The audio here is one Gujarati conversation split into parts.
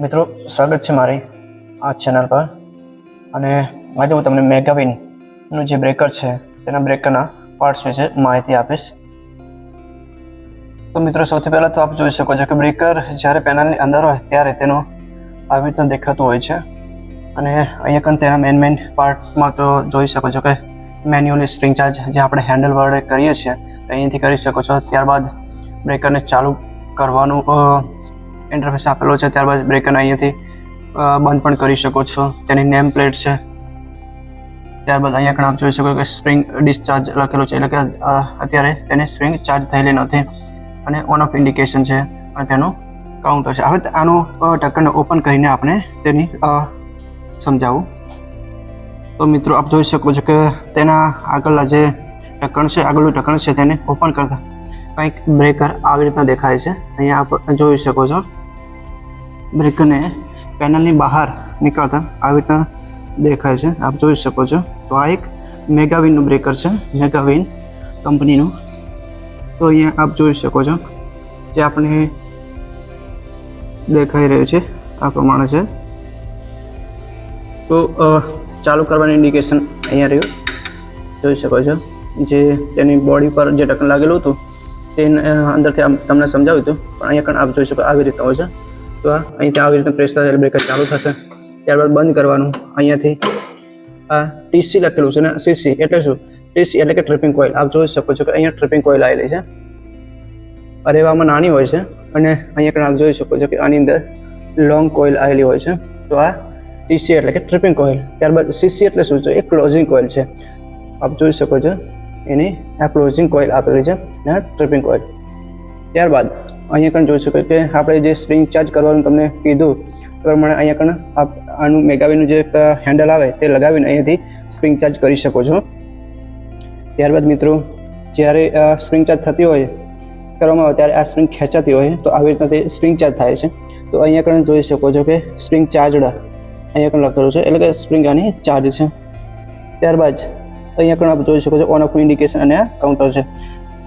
મિત્રો, સ્વાગત છે મારી આ ચેનલ પર. અને આજે હું તમને મેગાવિનનું જે બ્રેકર છે, તેના બ્રેકરના પાર્ટ્સ વિશે માહિતી આપીશ. તો મિત્રો, સૌથી પહેલાં તો આપ જોઈ શકો છો કે બ્રેકર જ્યારે પેનલની અંદર હોય ત્યારે તેનો આવી રીતના દેખાતું હોય છે. અને અહીંયા પણ તેના મેન મેન પાર્ટમાં તો જોઈ શકો છો કે મેન્યુઅલી સ્પ્રિંગ ચાર્જ જે આપણે હેન્ડલ વડે કરીએ છીએ અહીંયાથી કરી શકો છો. ત્યારબાદ બ્રેકરને ચાલુ કરવાનું ઇન્ટરફેસ આપેલો છે, ત્યારબાદ બ્રેકરને અહીંયાથી બંધ પણ કરી શકો છો. તેની નેમ પ્લેટ છે. ત્યારબાદ અહીંયા પણ આપ જોઈ શકો કે સ્પ્રિંગ ડિસ્ચાર્જ લખેલું છે, એટલે કે અત્યારે તેની સ્પ્રિંગ ચાર્જ થયેલી નથી અને ઓન ઓફ ઇન્ડિકેશન છે અને તેનું કાઉન્ટર છે. હવે આનું ઢક્કણને ઓપન કરીને આપણે તેની સમજાવું. તો મિત્રો, આપ જોઈ શકો છો કે તેના આગળના જે ઢક્કણ છે, આગળનું ઢક્કણ છે, તેને ઓપન કરતા કંઈક બ્રેકર આવી રીતના દેખાય છે. અહીંયા આપ જોઈ શકો છો. બ્રેકરને પેનલની બહાર નીકળતા આવી રીતના દેખાય છે. આપ જોઈ શકો છો. તો આ એક મેગાવિનનું બ્રેકર છે, મેગાવિન કંપનીનું. તો અહીંયા આપ જોઈ શકો છો જે આપણે દેખાઈ રહ્યું છે, આ પ્રમાણે છે. તો ચાલુ કરવાની ઇન્ડિકેશન અહીંયા રહ્યું. જોઈ શકો છો. જે તેની બોડી પર જે ઢક્કણ લાગેલું હતું તે અંદરથી આમ તમને સમજાવ્યું હતું. પણ અહીંયા પણ આપ જોઈ શકો, આવી રીતના હોય છે. તો અહીંથી આવી રીતે પ્રેસ થશે ચાલુ થશે. ત્યારબાદ બંધ કરવાનું, અહીંયાથી. આ ટીસી લખેલું છે ને સીસી એટલે શું? ટીસી એટલે કે ટ્રિપિંગ કોઇલ આપ જોઈ શકો છો કે અહીંયા ટ્રિપિંગ કોઇલ આવેલી છે. અરેવામાં નાની હોય છે અને અહીંયા પણ આપ જોઈ શકો છો કે આની અંદર લોંગ કોઇલ આવેલી હોય છે. તો આ ટીસી એટલે કે ટ્રિપિંગ કોઇલ ત્યારબાદ સીસી એટલે શું છે? એ ક્લોઝિંગ કોઇલ છે. આપ જોઈ શકો છો, એની આ ક્લોઝિંગ કોઇલ આપેલી છે આ ટ્રિપિંગ કોઇલ ત્યારબાદ અહીંયા પણ જોઈ શકો કે આપણે જે સ્પ્રિંગ ચાર્જ કરવાનું તમને કીધું એ પ્રમાણે અહીંયા પણ આપ આનું મેગાવીનું જે હેન્ડલ આવે તે લગાવીને અહીંયાથી સ્પ્રિંગ ચાર્જ કરી શકો છો. ત્યારબાદ મિત્રો, જ્યારે સ્પ્રિંગ ચાર્જ થતી હોય, કરવામાં આવે ત્યારે આ સ્પ્રિંગ ખેંચાતી હોય, તો આવી રીતના તે સ્પ્રિંગ ચાર્જ થાય છે. તો અહીંયા પણ જોઈ શકો છો કે સ્પ્રિંગ ચાર્જડ અહીંયા પણ લખેલું છે, એટલે કે સ્પ્રિંગ આની ચાર્જ છે. ત્યારબાદ અહીંયા પણ આપ જોઈ શકો છો ઓન ઓફ ઇન્ડિકેશન અને આ કાઉન્ટર છે.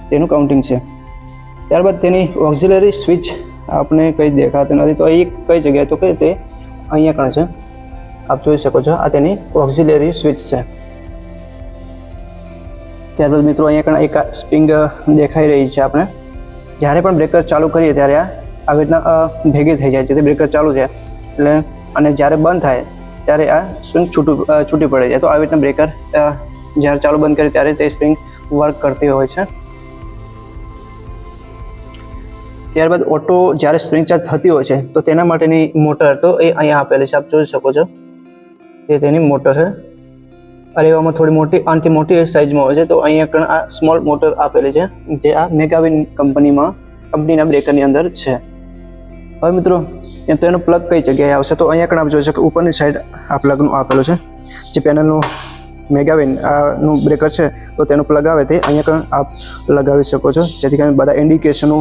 તેનું કાઉન્ટિંગ છે. ત્યારબાદ તેની ઓક્ઝિલરી સ્વિચ આપણે કંઈ દેખાતું નથી. તો એ કઈ જગ્યાએ? તો કઈ તે અહીંયા પણ છે. આપ જોઈ શકો છો, આ તેની ઓક્ઝિલરી સ્વિચ છે. ત્યારબાદ મિત્રો અહીંયા પણ એક સ્પ્રિંગ દેખાઈ રહી છે આપણે જ્યારે પણ બ્રેકર ચાલુ કરીએ ત્યારે આ આવી રીતના ભેગી થઈ જાય જેથી બ્રેકર ચાલુ છે એટલે, અને જ્યારે બંધ થાય, ત્યારે આ સ્પ્રિંગ છૂટું છૂટી પડે છે. તો આવી રીતના બ્રેકર જ્યારે ચાલુ બંધ કરે ત્યારે તે સ્પ્રિંગ વર્ક કરતી હોય છે. ત્યારબાદ ઓટો જ્યારે સ્પ્રિંગ ચાર્જ થતી હોય છે, તો તેના માટેની મોટર તો એ અહીંયા આપેલી છે, આપ જોઈ શકો છો. તે તેની મોટર છે. અરેવામાં થોડી મોટી, આનથી મોટી સાઇઝમાં હોય છે, તો અહીંયા પણ આ સ્મોલ મોટર આપેલી છે, જે આ મેગાવિન કંપનીમાં, કંપનીના બ્રેકરની અંદર છે. હવે મિત્રો એ તો એનો પ્લગ કઈ જગ્યાએ આવશે? તો અહીંયા પણ આપ જોઈ શકો, ઉપરની સાઈડ આ પ્લગનું આપેલું છે, જે પેનલનું મેગાવિન, આનું બ્રેકર છે, તો તેનો પ્લગ આવે તે અહીંયા પણ આપ લગાવી શકો છો. જેથી કરીને બધા ઇન્ડિકેશનો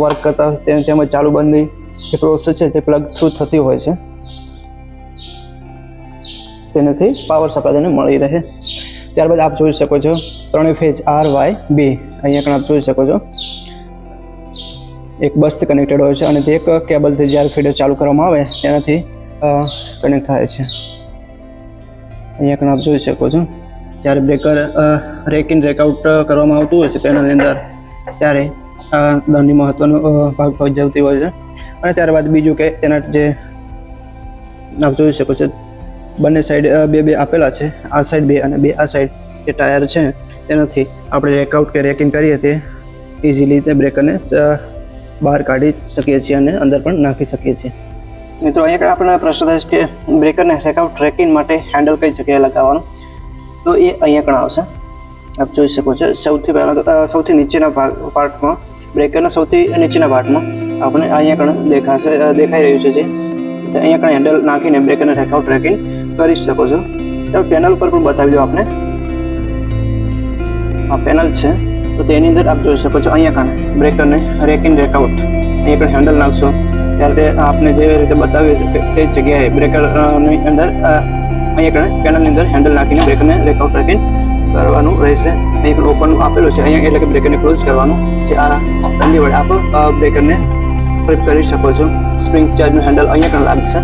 વર્ક કરતા તેમજ ચાલુ બંધ જે પ્રોસેસ છે તે પ્લગ થ્રુ થતી હોય છે. તેનાથી પાવર સપ્લાય તેને મળી રહે. ત્યારબાદ આપ જોઈ શકો છો ત્રણેય ફેઝ આર વાય બી અહીંયા પણ આપ જોઈ શકો છો. એક બસથી કનેક્ટેડ હોય છે અને તે એક કેબલથી જ્યારે ફીડર ચાલુ કરવામાં આવે, તેનાથી કનેક્ટ થાય છે. અહીંયા પણ આપ જોઈ શકો છો. જ્યારે breaker rake in rake out કરવામાં આવતું હોય છે, પેનલની અંદર, ત્યારે દંડની મહત્વનો ભાગ ભજવતી હોય છે. અને ત્યારબાદ બીજું કે તેના જે આપ જોઈ શકો છો, બંને સાઈડ બે બે આપેલા છે. આ સાઈડ બે અને બે, આ સાઈડ જે ટાયર છે તેનાથી આપણે રેકઆઉટ કે રેકિંગ કરીએ તે ઇઝીલી તે બ્રેકરને બહાર કાઢી શકીએ છીએ અને અંદર પણ નાખી શકીએ છીએ. મિત્રો, અહીંયા આપણે પ્રશ્ન થાય કે બ્રેકરને રેકઆઉટ ટ્રેકિંગ માટે હેન્ડલ કઈ જગ્યાએ લગાવવાનું? તો એ અહીંયા પણ આવશે. આપ જોઈ શકો છો, સૌથી પહેલાં તો સૌથી નીચેના ભાગ પાર્ટમાં બ્રેકરના સૌથી નીચેના પાર્ટમાં આપણે અહીંયા પણ દેખાશે અ, દેખાઈ રહ્યું છે જે. તો અહીંયા પણ હેન્ડલ નાખીને બ્રેકરને રેકઆઉટ ટ્રેકિંગ કરી શકો છો. તમે પેનલ ઉપર પણ બતાવી દો આપને. આ પેનલ છે. તો તેની અંદર આપ જોઈ શકો છો અહીંયા કણ બ્રેકરને રેક ઇન રેકઆઉટ અહીંયા કણ હેન્ડલ નાખશો. ત્યારે તે આપને જે રીતે બતાવ્યું તે તે જ જગ્યાએ બ્રેકરની અંદર અ, અહીંયા કણ પેનલની અંદર હેન્ડલ નાખીને બ્રેકરને રેકઆઉટ ટ્રેકિંગ કરવાનું રહેશે. અહીં પણ ઓપન આપેલું છે. અહીંયા એટલે કે બ્રેકરને ક્લોઝ કરવાનું જે આ દંડી વડે આપ બ્રેકરને ફ્લિપ કરી શકો છો. સ્પ્રિંગ ચાર્જનું હેન્ડલ અહીંયા પણ લાગશે.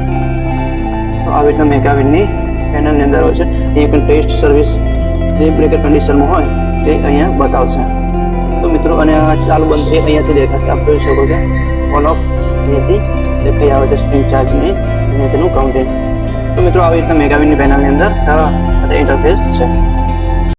તો આવી રીતના મેગાવિનની પેનલની અંદર હોય છે. અહીંયા પણ ટેસ્ટ સર્વિસ જે બ્રેકર કન્ડિશનમાં હોય તે અહીંયા બતાવશે. તો મિત્રો, અને આ ચાલુ બંધ એ અહીંયાથી દેખાશે. આપ જોઈ શકો છો. ઓન ઓફ અહીંયાથી દેખાઈ આવે છે સ્પ્રિંગ ચાર્જની અને તેનું કાઉન્ટિંગ તો મિત્રો, આવી રીતના મેગાવિનની પેનલની અંદર આ ઇન્ટરફેસ છે.